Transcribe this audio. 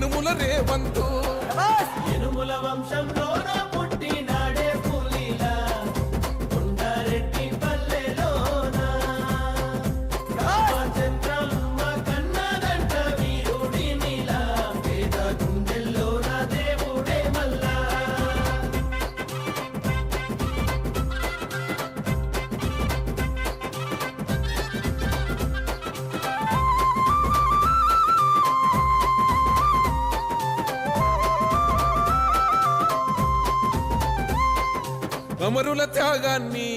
వెనుముల రేవంతు. ఎనుముల వంశంలోనూ అమరుల త్యాగాన్ని